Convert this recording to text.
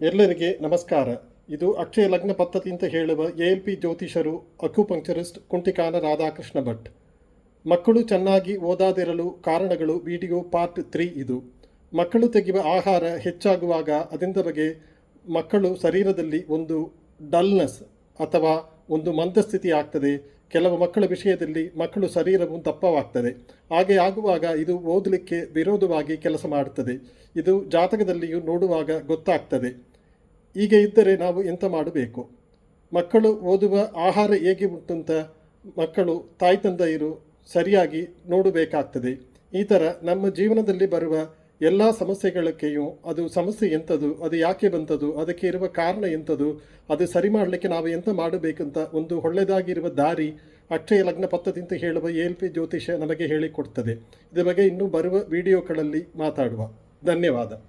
ಎಲ್ಲರಿಗೆ ನಮಸ್ಕಾರ. ಇದು ಅಕ್ಷಯ ಲಗ್ನ ಪದ್ಧತಿ ಅಂತ ಹೇಳುವ ಎ ಎಲ್ ಪಿ ಜ್ಯೋತಿಷರು, ಅಕ್ಯುಪಂಕ್ಚರಿಸ್ಟ್, ಕುಂಟಿಕಾನ ರಾಧಾಕೃಷ್ಣ ಭಟ್. ಮಕ್ಕಳು ಚೆನ್ನಾಗಿ ಓದಾದಿರಲು ಕಾರಣಗಳು ವಿಡಿಯೋ ಪಾರ್ಟ್ ತ್ರೀ ಇದು. ಮಕ್ಕಳು ತೆಗೆಯುವ ಆಹಾರ ಹೆಚ್ಚಾಗುವಾಗ ಅದರಿಂದ ಬಗ್ಗೆ ಮಕ್ಕಳು ಶರೀರದಲ್ಲಿ ಒಂದು ಡಲ್ನೆಸ್ ಅಥವಾ ಒಂದು ಮಂದಸ್ಥಿತಿ ಆಗ್ತದೆ. ಕೆಲವು ಮಕ್ಕಳ ವಿಷಯದಲ್ಲಿ ಮಕ್ಕಳು ಶರೀರವು ದಪ್ಪವಾಗ್ತದೆ. ಹಾಗೆ ಆಗುವಾಗ ಇದು ಓದಲಿಕ್ಕೆ ವಿರೋಧವಾಗಿ ಕೆಲಸ ಮಾಡುತ್ತದೆ ಇದು ಜಾತಕದಲ್ಲಿಯೂ ನೋಡುವಾಗ ಗೊತ್ತಾಗ್ತದೆ. ಹೀಗೆ ಇದ್ದರೆ ನಾವು ಎಂತ ಮಾಡಬೇಕು? ಮಕ್ಕಳು ಓದುವ ಆಹಾರ ಹೇಗೆ ಉಂಟಂತ ಮಕ್ಕಳು, ತಾಯಿ ತಂದೆಯರು ಸರಿಯಾಗಿ ನೋಡಬೇಕಾಗ್ತದೆ. ಈ ಥರ ನಮ್ಮ ಜೀವನದಲ್ಲಿ ಬರುವ ಎಲ್ಲ ಸಮಸ್ಯೆಗಳಕ್ಕೆಯೂ ಅದು ಸಮಸ್ಯೆ ಎಂಥದ್ದು ಅದು ಯಾಕೆ ಬಂತದ್ದು ಅದಕ್ಕೆ ಇರುವ ಕಾರಣ ಎಂಥದ್ದು ಅದು ಸರಿ ಮಾಡಲಿಕ್ಕೆ ನಾವು ಎಂತ ಮಾಡಬೇಕಂತ ಒಂದು ಒಳ್ಳೆಯದಾಗಿರುವ ದಾರಿ ಅಕ್ಷಯ ಲಗ್ನ ಪತ್ರದಿಂದ ಹೇಳುವ ಎಲ್ ಪಿ ಜ್ಯೋತಿಷ ನಮಗೆ ಹೇಳಿಕೊಡ್ತದೆ. ಇದರ ಬಗ್ಗೆ ಇನ್ನೂ ಬರುವ ವಿಡಿಯೋಗಳಲ್ಲಿ ಮಾತಾಡುವ. ಧನ್ಯವಾದ.